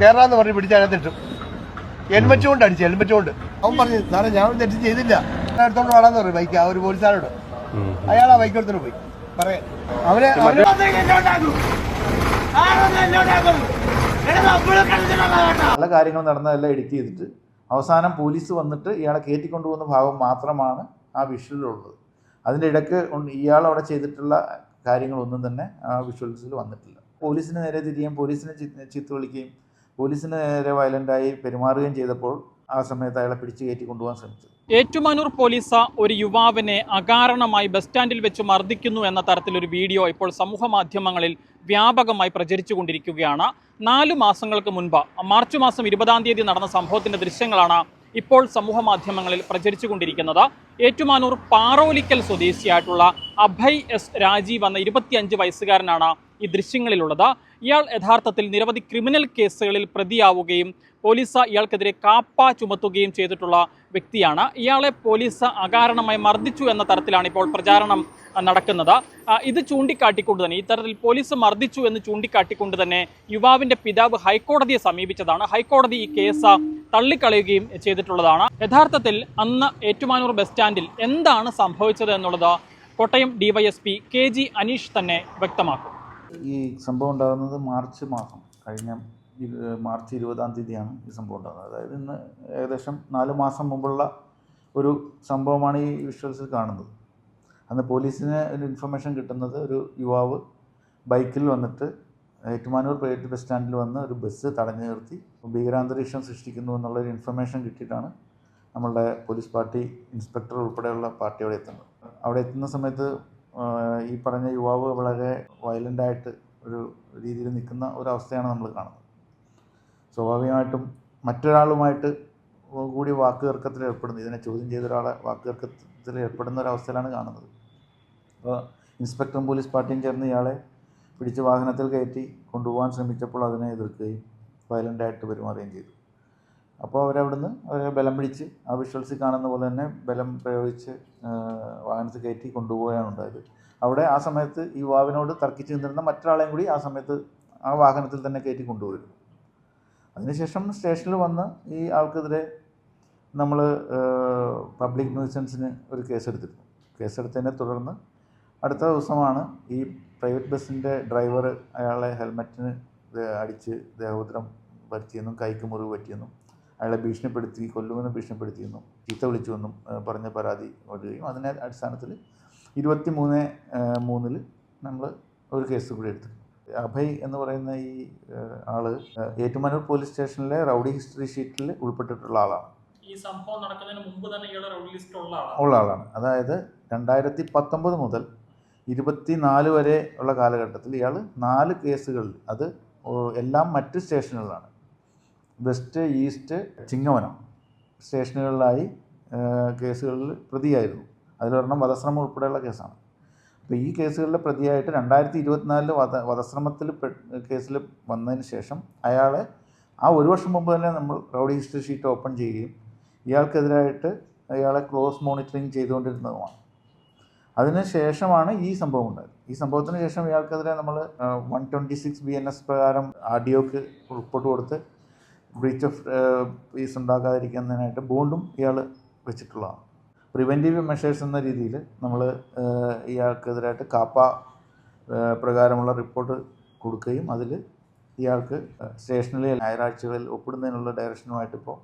കേരളാന്ന് പറഞ്ഞ് പിടിച്ച് അതിനകത്തിട്ടു ഹെൽമെറ്റ് കൊണ്ട് അടിച്ചു ഹെൽമെറ്റ് കൊണ്ട് അവൻ പറഞ്ഞു സാറേ ഞാൻ തെറ്റ് ചെയ്തില്ല. എടുത്തോണ്ട് വേണമെന്ന് പറയും ബൈക്ക് ആ ഒരു പോലീസുകാരോട് അയാൾ ആ ബൈക്ക് എടുത്തോണ്ട് പോയി. പറയാൻ പല കാര്യങ്ങൾ നടന്നതെല്ലാം എഡിറ്റ് ചെയ്തിട്ട് അവസാനം പോലീസ് വന്നിട്ട് ഇയാളെ കയറ്റിക്കൊണ്ടുപോകുന്ന ഭാഗം മാത്രമാണ് ആ വിഷ്വലിലുള്ളത്. അതിന്റെ ഇടയ്ക്ക് ഇയാൾ അവിടെ ചെയ്തിട്ടുള്ള കാര്യങ്ങളൊന്നും തന്നെ ആ വിഷ്വൽസിൽ വന്നിട്ടില്ല. പോലീസിന് നേരെ തിരിയുകയും പോലീസിനെ ചീത്ത വിളിക്കുകയും പോലീസിന് നേരെ വയലന്റായി പെരുമാറുകയും ചെയ്തപ്പോൾ ആ സമയത്ത് അയാളെ പിടിച്ചു കയറ്റി കൊണ്ടുപോകാൻ ശ്രമിച്ചത്. ഏറ്റുമാനൂർ പോലീസ് ഒരു യുവാവിനെ അകാരണമായി ബസ് സ്റ്റാൻഡിൽ വെച്ച് മർദ്ദിക്കുന്നു എന്ന തരത്തിലൊരു വീഡിയോ ഇപ്പോൾ സമൂഹ മാധ്യമങ്ങളിൽ വ്യാപകമായി പ്രചരിച്ചുകൊണ്ടിരിക്കുകയാണ് നാലു മാസങ്ങൾക്ക് മുൻപ് മാർച്ച് മാസം ഇരുപതാം തീയതി നടന്ന സംഭവത്തിന്റെ ദൃശ്യങ്ങളാണ് ഇപ്പോൾ സമൂഹ മാധ്യമങ്ങളിൽ പ്രചരിച്ചുകൊണ്ടിരിക്കുന്നത് ഏറ്റുമാനൂർ പാറോലിക്കൽ സ്വദേശിയായിട്ടുള്ള അഭയ് എസ് രാജീവ് എന്ന ഇരുപത്തിയഞ്ച് വയസ്സുകാരനാണ് ഈ ദൃശ്യങ്ങളിലുള്ളത്. ഇയാൾ യഥാർത്ഥത്തിൽ നിരവധി ക്രിമിനൽ കേസുകളിൽ പ്രതിയാവുകയും പോലീസ് ഇയാൾക്കെതിരെ കാപ്പ ചുമത്തുകയും ചെയ്തിട്ടുള്ള വ്യക്തിയാണ്. ഇയാളെ പോലീസ് അകാരണമായി മർദ്ദിച്ചു എന്ന തരത്തിലാണ് ഇപ്പോൾ പ്രചാരണം നടക്കുന്നത്. ഇത് ചൂണ്ടിക്കാട്ടിക്കൊണ്ട് തന്നെ ഇത്തരത്തിൽ പോലീസ് മർദ്ദിച്ചു എന്ന് ചൂണ്ടിക്കാട്ടിക്കൊണ്ട് തന്നെ യുവാവിന്റെ പിതാവ് ഹൈക്കോടതിയെ സമീപിച്ചതാണ്. ഹൈക്കോടതി ഈ കേസ് തള്ളിക്കളയുകയും ചെയ്തിട്ടുള്ളതാണ്. യഥാർത്ഥത്തിൽ അന്ന് ഏറ്റുമാനൂർ ബസ് സ്റ്റാൻഡിൽ എന്താണ് സംഭവിച്ചത് എന്നുള്ളത് Kottayam DYSP K G Aneesh തന്നെ വ്യക്തമാക്കും. ഈ സംഭവം ഉണ്ടാകുന്നത് മാർച്ച് മാസം കഴിഞ്ഞ മാർച്ച് ഇരുപതാം തീയതിയാണ് ഈ സംഭവം ഉണ്ടാകുന്നത്. അതായത് ഇന്ന് ഏകദേശം നാല് മാസം മുമ്പുള്ള ഒരു സംഭവമാണ് ഈ വിഷ്വൽസിൽ കാണുന്നത്. അന്ന് പോലീസിന് ഒരു ഇൻഫർമേഷൻ കിട്ടുന്നത് ഒരു യുവാവ് ബൈക്കിൽ വന്നിട്ട് ഏറ്റുമാനൂർ പ്രൈവറ്റ് ബസ് സ്റ്റാൻഡിൽ വന്ന് ഒരു ബസ് തടഞ്ഞു നിർത്തി. ഭീകരാന്തരീക്ഷം സൃഷ്ടിക്കുന്നു എന്നുള്ളൊരു ഇൻഫർമേഷൻ കിട്ടിയിട്ടാണ് നമ്മളുടെ പോലീസ് പാർട്ടി ഇൻസ്പെക്ടർ ഉൾപ്പെടെയുള്ള പാർട്ടി അവിടെ എത്തുന്നത്. അവിടെ എത്തുന്ന സമയത്ത് ഈ പറഞ്ഞ യുവാവ് വളരെ വയലന്റായിട്ട് ഒരു രീതിയിൽ നിൽക്കുന്ന ഒരവസ്ഥയാണ് നമ്മൾ കാണുന്നത്. സ്വാഭാവികമായിട്ടും മറ്റൊരാളുമായിട്ട് കൂടി വാക്ക് തർക്കത്തിൽ ഏർപ്പെടുന്നു. ഇതിനെ ചോദ്യം ചെയ്ത ഒരാളെ വാക്ക് തർക്കത്തിൽ ഏർപ്പെടുന്ന ഒരവസ്ഥയിലാണ് കാണുന്നത്. അപ്പോൾ ഇൻസ്പെക്ടറും പോലീസ് പാർട്ടിയും ചേർന്ന് ഇയാളെ പിടിച്ച് വാഹനത്തിൽ കയറ്റി കൊണ്ടുപോകാൻ ശ്രമിച്ചപ്പോൾ അതിനെ എതിർക്കുകയും വയലന്റായിട്ട് പെരുമാറുകയും ചെയ്തു. അപ്പോൾ അവരവിടുന്ന് അവരെ ബലം പിടിച്ച് ആ വിഷ്വൽസിൽ കാണുന്ന പോലെ തന്നെ ബലം പ്രയോഗിച്ച് വാഹനത്തിൽ കയറ്റി കൊണ്ടുപോവുകയാണ് ഉണ്ടായത്. അവിടെ ആ സമയത്ത് ഈ യുവാവിനോട് തർക്കിച്ച് നിന്നിരുന്ന മറ്റൊരാളെയും കൂടി ആ സമയത്ത് ആ വാഹനത്തിൽ തന്നെ കയറ്റി കൊണ്ടുപോയിരുന്നു. അതിനുശേഷം സ്റ്റേഷനിൽ വന്ന് ഈ ആൾക്കെതിരെ നമ്മൾ പബ്ലിക് ന്യൂസൻസിന് ഒരു കേസെടുത്തിരുന്നു. കേസെടുത്തതിനെ തുടർന്ന് അടുത്ത ദിവസമാണ് ഈ പ്രൈവറ്റ് ബസ്സിന്റെ ഡ്രൈവർ അയാളെ ഹെൽമറ്റിന് അടിച്ച് ദേഹോദ്രം വരുത്തിയെന്നും കൈക്ക് മുറിവ് പറ്റിയെന്നും അയാളെ ഭീഷണിപ്പെടുത്തി കൊല്ലുമെന്ന് ഭീഷണിപ്പെടുത്തിയെന്നും ചീത്ത വിളിച്ചുവെന്നും പറഞ്ഞ പരാതി വരികയും അതിന്റെ അടിസ്ഥാനത്തിൽ ഇരുപത്തി മൂന്ന് മൂന്നിൽ നമ്മൾ ഒരു കേസ് കൂടി എടുത്തു. അഭയ് എന്ന് പറയുന്ന ഈ ആൾ ഏറ്റുമാനൂർ പോലീസ് സ്റ്റേഷനിലെ റൗഡി ഹിസ്റ്ററി ഷീറ്റിൽ ഉൾപ്പെട്ടിട്ടുള്ള ആളാണ്. ഈ സംഭവം നടക്കുന്നതിന് മുമ്പ് തന്നെ ഉള്ള ആളാണ്. അതായത് രണ്ടായിരത്തി പത്തൊമ്പത് മുതൽ ഇരുപത്തി നാല് വരെ ഉള്ള കാലഘട്ടത്തിൽ ഇയാൾ നാല് കേസുകളിൽ അത് എല്ലാം മറ്റ് സ്റ്റേഷനുകളിലാണ്. വെസ്റ്റ് ഈസ്റ്റ് ചിങ്ങവനം സ്റ്റേഷനുകളിലായി കേസുകളിൽ പ്രതിയായിരുന്നു. അതിലൊരെണ്ണം വധശ്രമം ഉൾപ്പെടെയുള്ള കേസാണ്. അപ്പോൾ ഈ കേസുകളിലെ പ്രതിയായിട്ട് രണ്ടായിരത്തി ഇരുപത്തിനാലിൽ വധ വധശ്രമത്തിൽ കേസിൽ വന്നതിന് ശേഷം അയാളെ ആ ഒരു വർഷം മുമ്പ് തന്നെ നമ്മൾ റൗഡി ഹിസ്റ്ററി ഷീറ്റ് ഓപ്പൺ ചെയ്യുകയും ഇയാൾക്കെതിരായിട്ട് അയാളെ ക്ലോസ് മോണിറ്ററിങ് ചെയ്തുകൊണ്ടിരുന്നതുമാണ്. അതിന് ശേഷമാണ് ഈ സംഭവം ഉണ്ടായത്. ഈ സംഭവത്തിന് ശേഷം ഇയാൾക്കെതിരെ നമ്മൾ one twenty six B N S പ്രകാരം ആർ ഡി ഒക്ക് റിപ്പോർട്ട് കൊടുത്ത് ബ്രീച്ച് ഓഫ് പീസ് ഉണ്ടാക്കാതിരിക്കുന്നതിനായിട്ട് ബോണ്ടും ഇയാൾ വെച്ചിട്ടുള്ളതാണ്. പ്രിവെന്റീവ് മെഷേഴ്സ് എന്ന രീതിയിൽ നമ്മൾ ഇയാൾക്കെതിരായിട്ട് കാപ്പ പ്രകാരമുള്ള റിപ്പോർട്ട് കൊടുക്കുകയും അതിൽ ഇയാൾക്ക് സ്റ്റേഷനിലെ ഞായറാഴ്ചകളിൽ ഒപ്പിടുന്നതിനുള്ള ഡയറക്ഷനുമായിട്ട് ഇപ്പോൾ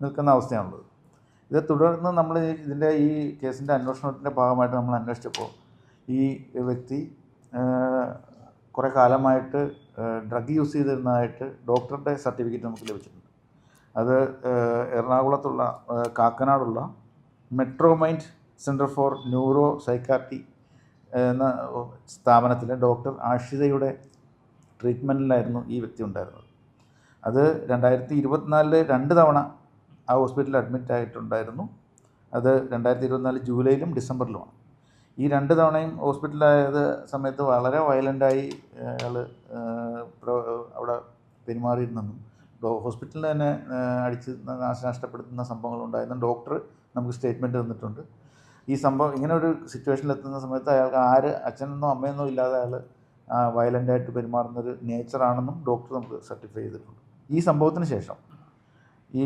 നിൽക്കുന്ന അവസ്ഥയാണുള്ളത്. ഇത് തുടർന്ന് നമ്മൾ ഇതിന്റെ ഈ കേസിന്റെ അന്വേഷണത്തിന്റെ ഭാഗമായിട്ട് നമ്മൾ അന്വേഷിച്ചപ്പോൾ ഈ വ്യക്തി കുറേ കാലമായിട്ട് ഡ്രഗ് യൂസ് ചെയ്തിരുന്നതായിട്ട് ഡോക്ടറുടെ സർട്ടിഫിക്കറ്റ് നമുക്ക് ലഭിച്ചിട്ടുണ്ട്. അത് എറണാകുളത്തുള്ള കാക്കനാടുള്ള Metromind centre for neuropsychiatry എന്ന സ്ഥാപനത്തിലെ ഡോക്ടർ ആഷിതയുടെ ട്രീറ്റ്മെന്റിലായിരുന്നു ഈ വ്യക്തി ഉണ്ടായിരുന്നത്. അത് രണ്ടായിരത്തി ഇരുപത്തിനാലിൽ രണ്ട് തവണ ആ ഹോസ്പിറ്റലിൽ അഡ്മിറ്റ് ആയിട്ടുണ്ടായിരുന്നു. അത് രണ്ടായിരത്തി ഇരുപത്തിനാല് ജൂലൈയിലും ഡിസംബറിലുമാണ്. ഈ രണ്ട് തവണയും ഹോസ്പിറ്റലായത് സമയത്ത് വളരെ വയലന്റായി അയാൾ അവിടെ പെരുമാറിയിരുന്നെന്നും ഹോസ്പിറ്റലിൽ തന്നെ അടിച്ച് നാശനഷ്ടപ്പെടുത്തുന്ന സംഭവങ്ങളുണ്ടായിരുന്നു ഡോക്ടർ നമുക്ക് സ്റ്റേറ്റ്മെന്റ് തന്നിട്ടുണ്ട്. ഈ സംഭവം ഇങ്ങനെ ഒരു സിറ്റുവേഷനിൽ എത്തുന്ന സമയത്ത് അയാൾക്ക് ആര് അച്ഛനെന്നോ അമ്മയെന്നോ ഇല്ലാതെ അയാൾ വയലന്റായിട്ട് പെരുമാറുന്നൊരു നേച്ചറാണെന്നും ഡോക്ടർ നമുക്ക് സർട്ടിഫൈ ചെയ്തിട്ടുണ്ട്. ഈ സംഭവത്തിന് ശേഷം ഈ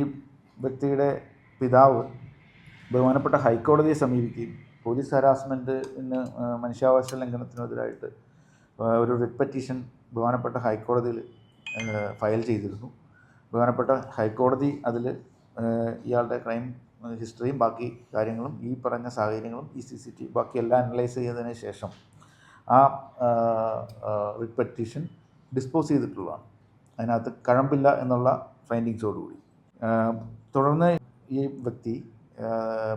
വ്യക്തിയുടെ പിതാവ് ബഹുമാനപ്പെട്ട ഹൈക്കോടതിയെ സമീപിക്കുകയും പോലീസ് ഹരാസ്മെന്റിന് മനുഷ്യാവകാശ ലംഘനത്തിനെതിരായിട്ട് ഒരു റിറ്റ് പെറ്റീഷൻ ബഹുമാനപ്പെട്ട ഹൈക്കോടതിയിൽ ഫയൽ ചെയ്തിരുന്നു. ബഹുമാനപ്പെട്ട ഹൈക്കോടതി അതിൽ ഇയാളുടെ ക്രൈം ഹിസ്റ്ററിയും ബാക്കി കാര്യങ്ങളും ഈ പറഞ്ഞ സാഹചര്യങ്ങളും ഈ സി സി ടി ബാക്കി എല്ലാം അനലൈസ് ചെയ്തതിന് ശേഷം ആ റിറ്റ് പെറ്റീഷൻ ഡിസ്പോസ് ചെയ്തിട്ടുള്ളതാണ്. അതിനകത്ത് കഴമ്പില്ല എന്നുള്ള ഫൈൻഡിങ്സോടുകൂടി. തുടർന്ന് ഈ വ്യക്തി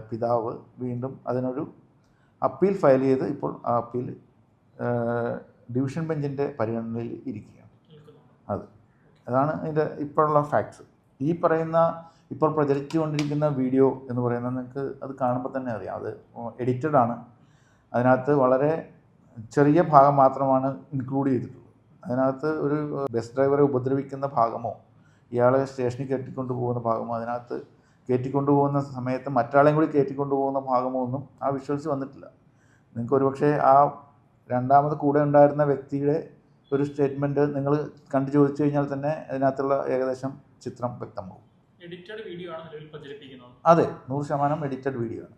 പിതാവ് വീണ്ടും അതിനൊരു അപ്പീൽ ഫയൽ ചെയ്ത് ഇപ്പോൾ ആ അപ്പീൽ ഡിവിഷൻ ബെഞ്ചിന്റെ പരിഗണനയിൽ ഇരിക്കുകയാണ്. അത്. അതാണ് ഇതിന്റെ ഇപ്പോഴുള്ള ഫാക്ട്സ്. ഈ പറയുന്ന ഇപ്പോൾ പ്രചരിച്ചുകൊണ്ടിരിക്കുന്ന വീഡിയോ എന്ന് പറയുന്നത് നിങ്ങൾക്ക് അത് കാണുമ്പോൾ തന്നെ അറിയാം. അത് എഡിറ്റഡ് ആണ്. അതിനകത്ത് വളരെ ചെറിയ ഭാഗം മാത്രമാണ് ഇൻക്ലൂഡ് ചെയ്തിട്ടുള്ളത്. അതിനകത്ത് ഒരു ബസ് ഡ്രൈവറെ ഉപദ്രവിക്കുന്ന ഭാഗമോ ഇയാളെ സ്റ്റേഷനിൽ കയറ്റിക്കൊണ്ട് പോകുന്ന ഭാഗമോ അതിനകത്ത് കയറ്റിക്കൊണ്ട് പോകുന്ന സമയത്ത് മറ്റാളെയും കൂടി കയറ്റിക്കൊണ്ട് പോകുന്ന ഭാഗമോ ഒന്നും ആ വിഷ്വൽസ് വന്നിട്ടില്ല. നിങ്ങൾക്ക് ഒരുപക്ഷെ ആ രണ്ടാമത് കൂടെ ഉണ്ടായിരുന്ന വ്യക്തിയുടെ ഒരു സ്റ്റേറ്റ്മെന്റ് നിങ്ങൾ കണ്ടു ചോദിച്ചു കഴിഞ്ഞാൽ തന്നെ അതിനകത്തുള്ള ഏകദേശം ചിത്രം വ്യക്തമാകും എഡിറ്റഡ് വീഡിയോ ആണ് നിലവിൽ പ്രചരിപ്പിക്കുന്നത്. അതെ നൂറ് ശതമാനം എഡിറ്റഡ് വീഡിയോ ആണ്.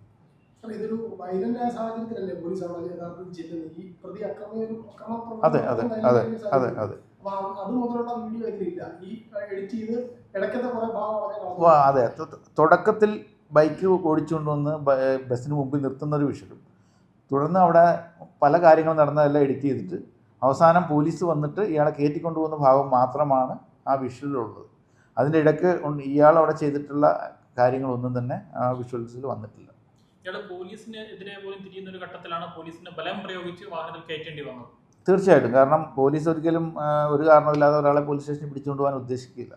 അതെ അതെ അതെ അതെ അതെ. വീഡിയോ ഇതിലില്ല ഈ എഡിറ്റ് ചെയ്ത് ഇടയ്ക്കത്തെ കുറെ ഭാഗം അതെ. തുടക്കത്തിൽ ബൈക്ക് ഓടിച്ചുകൊണ്ട് വന്ന് ബസ്സിന് മുമ്പിൽ നിർത്തുന്ന ഒരു വിഷയം. തുടർന്ന് അവിടെ പല കാര്യങ്ങളും നടന്നതെല്ലാം എഡിറ്റ് ചെയ്തിട്ട് അവസാനം പോലീസ് വന്നിട്ട് ഇയാളെ കയറ്റിക്കൊണ്ടു പോകുന്ന ഭാഗം മാത്രമാണ് ആ വിഷ്വലിലുള്ളത് അതിന്റെ ഇടയ്ക്ക് ഇയാൾ അവിടെ ചെയ്തിട്ടുള്ള കാര്യങ്ങളൊന്നും തന്നെ ആ വിഷ്വൽസിൽ വന്നിട്ടില്ല. ഇയാൾ പോലീസിന് എതിരെ പോലും തിരിയുന്ന ഒരു ഘട്ടത്തിലാണ് പോലീസിന് ബലം പ്രയോഗിച്ച് വാഹനത്തിൽ കയറ്റേണ്ടി വന്നത്. തീർച്ചയായിട്ടും. കാരണം പോലീസ് ഒരിക്കലും ഒരു കാരണമില്ലാതെ ഒരാളെ പോലീസ് സ്റ്റേഷനിൽ പിടിച്ചുകൊണ്ട് പോകാൻ ഉദ്ദേശിക്കില്ല.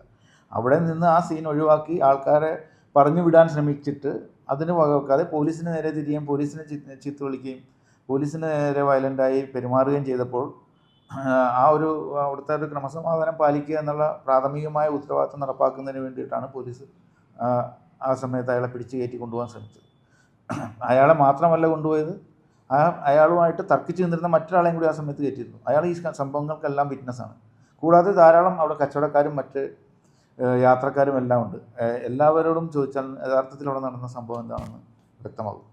അവിടെ നിന്ന് ആ സീൻ ഒഴിവാക്കി ആൾക്കാരെ പറഞ്ഞു വിടാൻ ശ്രമിച്ചിട്ട് അതിന് വകവെക്കാതെ പോലീസിന് നേരെ തിരിയുകയും പോലീസിനെ ചീത്ത വിളിക്കുകയും പോലീസിന് നേരെ വയലന്റായി പെരുമാറുകയും ചെയ്തപ്പോൾ ആ, ഒരു അവിടുത്തെ ഒരു ക്രമസമാധാനം പാലിക്കുക എന്നുള്ള പ്രാഥമികമായ ഉത്തരവാദിത്വം നടപ്പാക്കുന്നതിന് വേണ്ടിയിട്ടാണ് പോലീസ് ആ സമയത്ത് അയാളെ പിടിച്ചു കയറ്റി കൊണ്ടുപോകാൻ ശ്രമിച്ചത്. അയാളെ മാത്രമല്ല കൊണ്ടുപോയത് ആ അയാളുമായിട്ട് തർക്കിച്ച് നിന്നിരുന്ന മറ്റൊരാളെയും കൂടി ആ സമയത്ത് കയറ്റിയിരുന്നു. അയാൾ ഈ സംഭവങ്ങൾക്കെല്ലാം വിറ്റ്നസ്സാണ് കൂടാതെ ധാരാളം അവിടെ കച്ചവടക്കാരും മറ്റ് യാത്രക്കാരും എല്ലാം ഉണ്ട്. എല്ലാവരോടും ചോദിച്ചാൽ യഥാർത്ഥത്തിൽ അവിടെ നടന്ന സംഭവം എന്താണെന്ന് വ്യക്തമാകും.